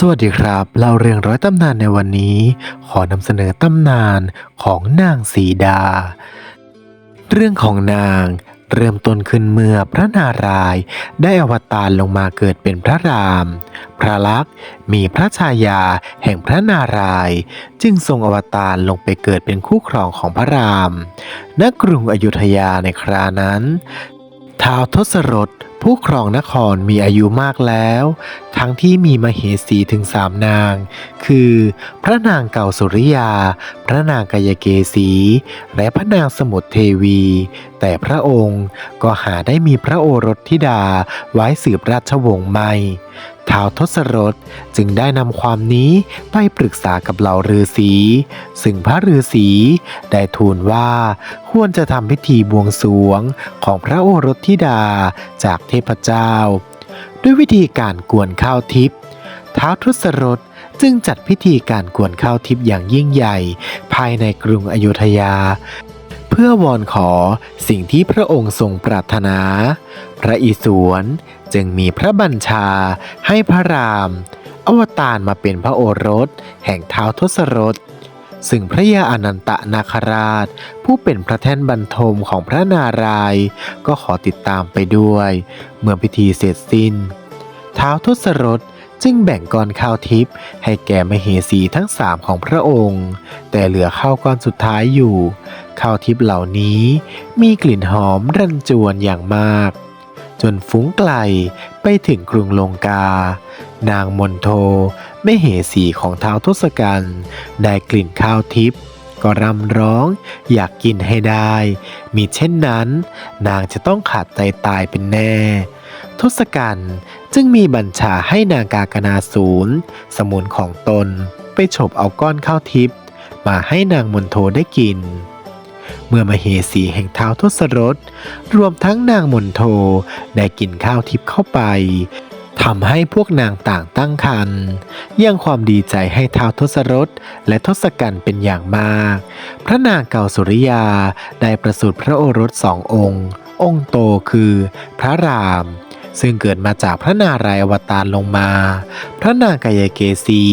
สวัสดีครับเราเรียงร้อยตำนานในวันนี้ ขอนำเสนอตำนานของนางสีดา เรื่องของนางเริ่มต้นขึ้นเมื่อพระนารายณ์ได้อวตารลงมาเกิดเป็นพระราม พระลักษมณ์มีพระชายาแห่งพระนารายณ์จึงทรงอวตารลงไปเกิดเป็นคู่ครองของพระราม ณ กรุงอยุธยาในครานั้นท้าวทศรถ ผู้ครองนครมีอายุมากแล้ว ทั้งที่มีมเหสีถึงสามนาง คือ พระนางเก่าสุริยา พระนางกายเกษี และพระนางสมุทรเทวี แต่พระองค์ก็หาได้มีพระโอรสธิดาไว้สืบราชวงศ์ไม่ท้าวทศรถจึงได้นำความนี้ไปปรึกษากับเหล่าฤาษี ซึ่งพระฤาษีได้ทูลว่า ควรจะทำพิธีบวงสรวงของพระโอรสธิดาจากเทพเจ้า ด้วยวิธีการกวนข้าวทิพย์ท้าวทศรถจึงจัดพิธีการกวนข้าวทิพย์อย่างยิ่งใหญ่ภายในกรุงอยุธยา เพื่อวอนขอสิ่งที่พระองค์ทรงปรารถนา พระอิศวรจึงมีพระบัญชาให้พระราม อวตารมาเป็นพระโอรส แห่งเท้าวทศรถ ซึ่งพระยาอนันตนาคราช ผู้เป็นพระแท่นบรรทมของพระนารายณ์ก็ขอติดตามไปด้วย เมื่อพิธีเสร็จสิ้น ท้าวทศรถจึงแบ่งก้อนข้าวทิพย์ให้แก่มเหสีทั้งสามของพระองค์ แต่เหลือข้าวก้อนสุดท้ายอยู่ ข้าวทิพย์เหล่านี้มีกลิ่นหอมรันจวนอย่างมาก จนฟุ้งไกลไปถึงกรุงลงกา นางมนโทแม่เหสีของเท้าทศกัณฐ์ได้กลิ่นข้าวทิพย์ก็รำร้องอยากกินให้ได้ มีเช่นนั้น นางจะต้องขาดใจตายเป็นแน่ ทศกัณฐ์จึงมีบัญชาให้นางกากนาศูนย์สมุนของตนไปฉบเอาก้อนข้าวทิพย์มาให้นางมนโทได้กิน เมื่อมาเหสีแห่งเท้าทศรถรวมทั้งนางมนโทได้กินข้าวทิพย์เข้าไปทำให้พวกนางต่างตั้งคันยังความดีใจให้ท้าวทศรถและทศกัณฐ์เป็นอย่างมาก พระนางเก่าสุริยาได้ประสูติพระโอรสสององค์ องค์โตคือพระราม ซึ่งเกิดมาจากพระนารายอวตารลงมา พระนางกายเกษี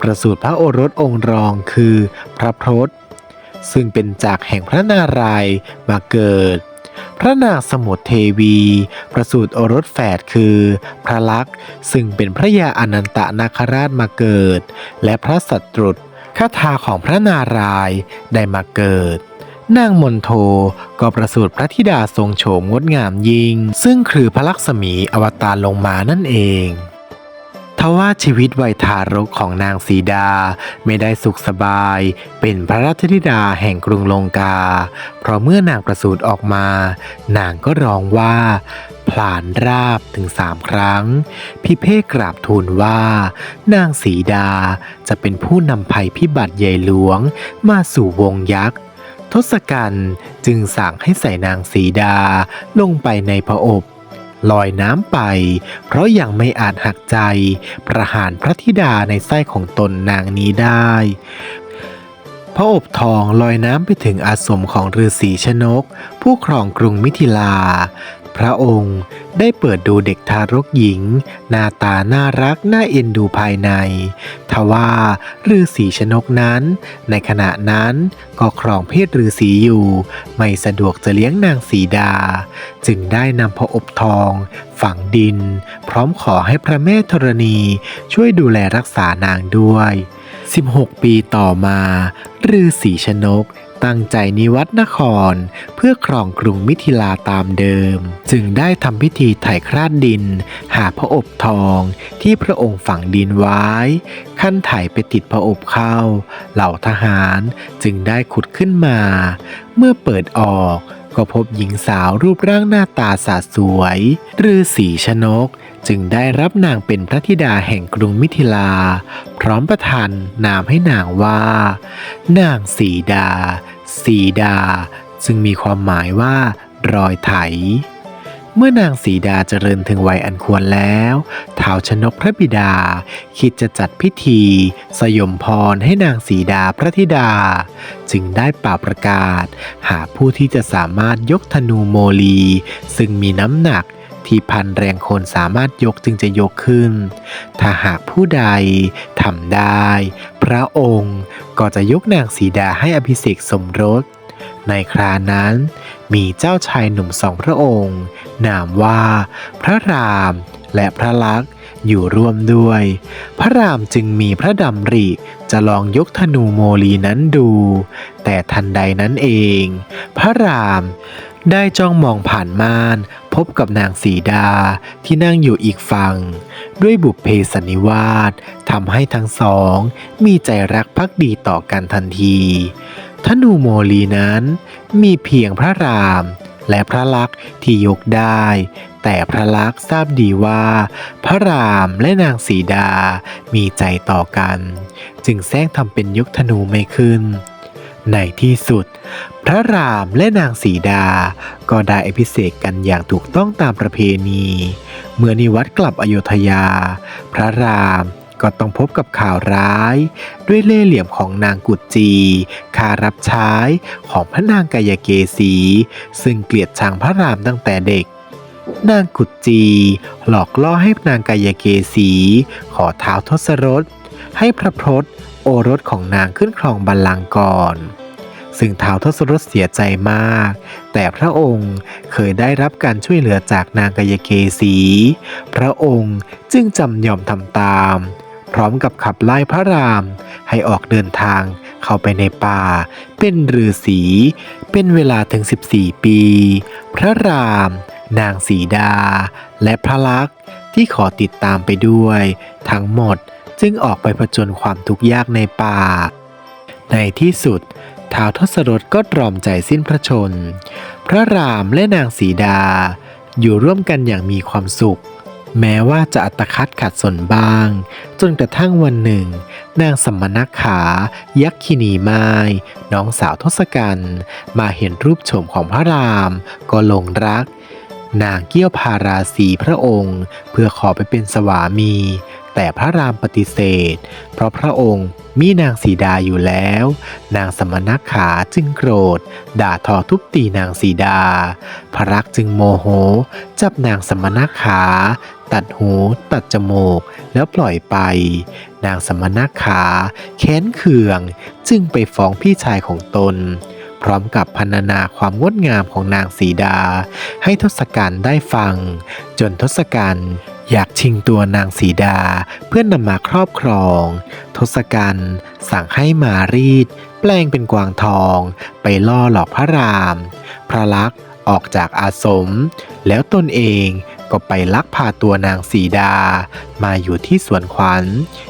ประสูติพระโอรสองค์รองคือพระพรต ซึ่งเป็นจากแห่งพระนารายณ์มาเกิด พระนางสมุทรเทวี ประสูติโอรสแฝดคือ พระลักษณ์ซึ่งเป็นพระยาอนันตนาคราชมาเกิด และพระสัตรุตคาถาของพระนารายณ์ได้มาเกิดนางมนโทก็ประสูติพระธิดาทรงโฉมงดงามยิ่ง ซึ่งคือพระลักษมีอวตารลงมานั่นเอง ทว่าชีวิตวัยทารกของนางสีดาไม่ได้สุขสบาย เป็นพระราชธิดาแห่งกรุงลงกา เพราะเมื่อนางประสูติออกมา นางก็ร้องว่าผลานราบถึงสามครั้ง พิเภกกราบทูลว่า นางสีดาจะเป็นผู้นำภัยพิบัติใหญ่หลวงมาสู่วงยักษ์ทศกัณฐ์จึงสั่งให้ใส่นางสีดาลงไปในพระอบ ลอยน้ำไป เพราะยังไม่อาจหักใจ ประหารพระธิดาในไส้ของตนนางนี้ได้ พระอบทองลอยน้ำไปถึงอาสมของฤาษีชนก ผู้ครองกรุงมิถิลา พระองค์ได้เปิดดูเด็กทารกหญิง หน้าตาน่ารักน่าเอ็นดูภายใน ทว่าฤาษีชนกนั้น ในขณะนั้นก็ครองเพศฤาษีอยู่ ไม่สะดวกจะเลี้ยงนางสีดา จึงได้นำพระอบทอง ฝังดิน พร้อมขอให้พระแม่ธรณีช่วยดูแลรักษานางด้วย 16 ปีต่อมาฤาษีชนก ตั้งใจนิวัตนคร เพื่อครองกรุงมิถิลาตามเดิม จึงได้ทำพิธีไถ่คราดดิน หาพระอบทองที่พระองค์ฝังดินไว้ ขั้นไถ่ไปติดพระอบเข้า เหล่าทหารจึงได้ขุดขึ้นมา เมื่อเปิดออกก็พบหญิงสาวรูปร่างหน้าตาสาสวยฤาษีชนก จึงได้รับนางเป็นพระธิดาแห่งกรุงมิถิลา พร้อมประทานนามให้นางว่า นางสีดา สีดา ซึ่งมีความหมายว่า รอยไถ เมื่อนางสีดาเจริญถึงวัยอันควรแล้วท้าวชนกพระบิดา คิดจะจัดพิธี สยมพรให้นางสีดาพระธิดา จึงได้ป่าประกาศ หาผู้ที่จะสามารถยกธนูโมลี ซึ่งมีน้ำหนัก ที่พันแรงคนสามารถยกจึงจะยกขึ้น ถ้าหากผู้ใดทำได้ พระองค์ก็จะยกนางสีดาให้อภิเษกสมรส ในครานั้นมีเจ้าชายหนุ่มสองพระองค์ นามว่าพระรามและพระลักษณ์อยู่ร่วมด้วย พระรามจึงมีพระดำริจะลองยกธนูโมลีนั้นดู แต่ทันใดนั้นเอง พระรามได้จ้องมองผ่านม่าน พบกับนางสีดาที่นั่งอยู่อีกฝั่ง ด้วยบุพเพสันนิวาสทำให้ทั้งสอง มีใจรักภักดีต่อกันทันทีธนูโมลีนั้น มีเพียงพระรามและพระลักษณ์ที่ยกได้ แต่พระลักษณ์ทราบดีว่า พระรามและนางสีดา มีใจต่อกัน จึงแซงทำเป็นยกธนูไม่ขึ้น ในที่สุด พระรามและนางสีดา ก็ได้อภิเษกกันอย่างถูกต้องตามประเพณี เมื่อนิวัตกลับอโยธยา พระรามก็ต้องพบกับข่าวร้าย ด้วยเล่ห์เหลี่ยมของนางกุจจีคารับใช้ของพระนางกายเกษีซึ่งเกลียดชังพระรามตั้งแต่เด็ก นางกุจจีหลอกล่อให้นางกายเกษีขอเท้าทศรถให้พระพรตโอรสของนางขึ้นครองบัลลังก์ก่อน ซึ่งท้าวทศรถเสียใจมาก แต่พระองค์เคยได้รับการช่วยเหลือจากนางกายเกษีพระองค์จึงจำยอมทำตาม พร้อมกับขับไล่พระรามให้ออกเดินทางเข้าไปในป่า เป็นฤาษีเป็นเวลาถึง 14 ปี พระราม นางสีดา และพระลักษณ์ที่ขอติดตามไปด้วย ทั้งหมดจึงออกไปผจญความทุกข์ยากในป่า ในที่สุด ท้าวทศรถก็ตรอมใจสิ้นพระชน พระรามและนางสีดา อยู่ร่วมกันอย่างมีความสุข แม้ว่าจะอัตคัดขัดสนบ้าง จนกระทั่งวันหนึ่ง นางสมณขา ยักษินีไม้น้องสาวทศกัณฐ์มาเห็นรูปโฉมของพระราม ก็หลงรัก นางเกี้ยวพาราสีพระองค์ เพื่อขอไปเป็นสวามี แต่พระรามปฏิเสธ เพราะพระองค์มีนางสีดาอยู่แล้ว นางสมณขาจึงโกรธ ด่าทอทุบตีนางสีดา พระรักจึงโมโห จับนางสมณขา ตัดหูตัดจมูกแล้วปล่อยไป นางสมณขาแค้นเคืองจึงไปฟ้องพี่ชายของตน พร้อมกับพรรณนาความงดงามของนางสีดา ให้ทศกัณฐ์ได้ฟัง จนทศกัณฐ์อยากชิงตัวนางสีดาเพื่อนนำมาครอบครอง ทศกัณฐ์สั่งให้มารีด แปลงเป็นกวางทอง ไปล่อหลอกพระราม พระลักษณ์ออกจากอาสม แล้วตนเองก็ไปลักพาตัวนางสีดา มาอยู่ที่สวนขวัญ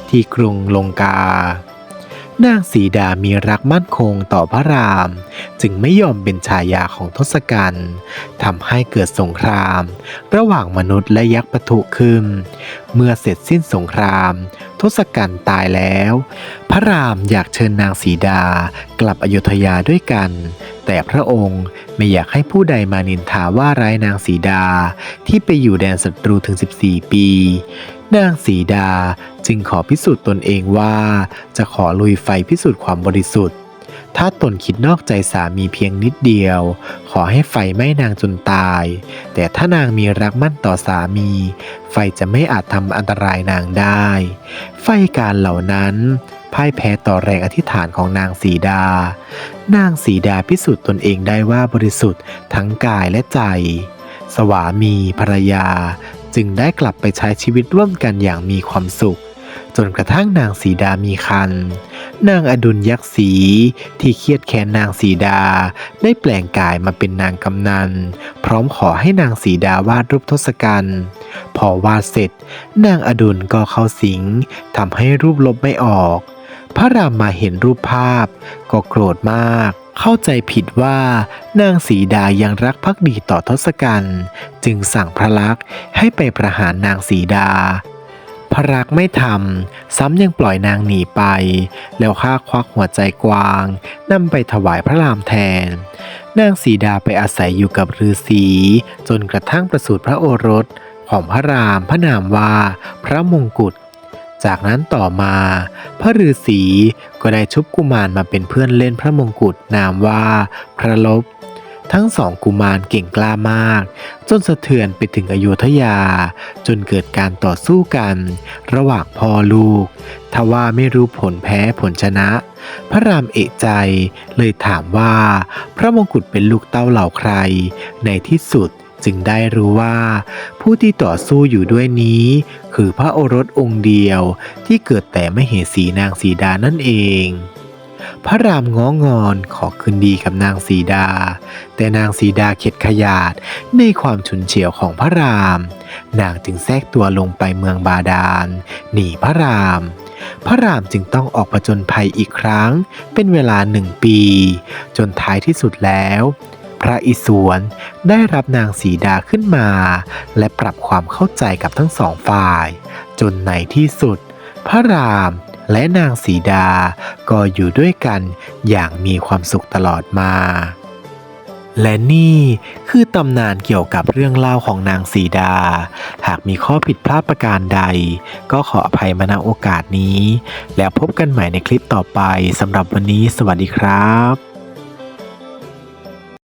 ที่กรุงลงกา นางสีดามีรักมั่นคงต่อพระราม จึงไม่ยอมเป็นชายาของทศกัณฐ์ทำให้เกิดสงคราม ระหว่างมนุษย์และยักษ์ปะทุขึ้น เมื่อเสร็จสิ้นสงคราม ทศกัณฐ์ตายแล้ว พระรามอยากเชิญนางสีดากลับอยุธยาด้วยกัน แต่พระองค์ไม่อยากให้ผู้ใดมานินทาว่าร้ายนางสีดาที่ไปอยู่แดนศัตรูถึง 14 ปี นางสีดาจึงขอพิสูจน์ตนเองว่า จะขอลุยไฟพิสูจน์ความบริสุทธิ์ ถ้าตนคิดนอกใจสามีเพียงนิดเดียว ขอให้ไฟไหม้นางจนตาย แต่ถ้านางมีรักมั่นต่อสามี ไฟจะไม่อาจทำอันตรายนางได้ ไฟการเหล่านั้นพ่ายแพ้ต่อแรงอธิษฐานของนางสีดา นางสีดาพิสูจน์ตนเองได้ว่าบริสุทธิ์ทั้งกายและใจ สวามีภรรยา จึงได้กลับไปใช้ชีวิตร่วมกันอย่างมีความสุข จนกระทั่งนางสีดามีคัน นางอดุลยักษ์สีที่เครียดแค้นนางสีดา ได้แปลงกายมาเป็นนางกำนัน พร้อมขอให้นางสีดาวาดรูปทศกัณฐ์พอวาดเสร็จ นางอดุลก็เข้าสิงทำให้รูปลบไม่ออก พระรามมาเห็นรูปภาพ ก็โกรธมาก เข้าใจผิดว่านางสีดายังรักภักดีต่อทศกัณฐ์จึงสั่งพระลักษณ์ให้ไปประหารนางสีดา พระรักษ์ไม่ทำซ้ำยังปล่อยนางหนีไป แล้วข้าควักหัวใจกวางนำไปถวายพระรามแทน นางสีดาไปอาศัยอยู่กับฤาษีจนกระทั่งประสูติพระโอรสของพระรามพระนามว่าพระมงกุฎ จากนั้นต่อมา พระฤาษีก็ได้ชุบกุมารมาเป็นเพื่อนเล่นพระมงกุฎนามว่าพระลบ ทั้งสองกุมารเก่งกล้ามาก จนสะเทือนไปถึงอโยธยา จนเกิดการต่อสู้กัน ระหว่างพ่อลูก ทว่าไม่รู้ผลแพ้ผลชนะ พระรามเอกใจเลยถามว่า พระมงกุฎเป็นลูกเต้าเหล่าใคร ในที่สุด จึงได้รู้ว่า ผู้ที่ต่อสู้อยู่ด้วยนี้ คือพระโอรสองค์เดียวที่เกิดแต่ไม่เห็นสีนางสีดานั่นเอง พระรามง้องอนขอคืนดีกับนางสีดา แต่นางสีดาเข็ดขยาดในความฉุนเฉียวของพระราม นางจึงแทรกตัวลงไปเมืองบาดาลหนีพระรามพระรามจึงต้องออกผจญภัยอีกครั้ง เป็นเวลาหนึ่งปี จนท้ายที่สุดแล้ว พระอิศวรได้รับนางสีดาขึ้นมา และปรับความเข้าใจกับทั้งสองฝ่าย จนในที่สุด พระรามและนางสีดา ก็อยู่ด้วยกันอย่างมีความสุขตลอดมา และนี่คือตำนานเกี่ยวกับเรื่องเล่าของนางสีดา หากมีข้อผิดพลาดประการใด ก็ขออภัยมาณโอกาสนี้ แล้วพบกันใหม่ในคลิปต่อไปสำหรับวันนี้สวัสดีครับ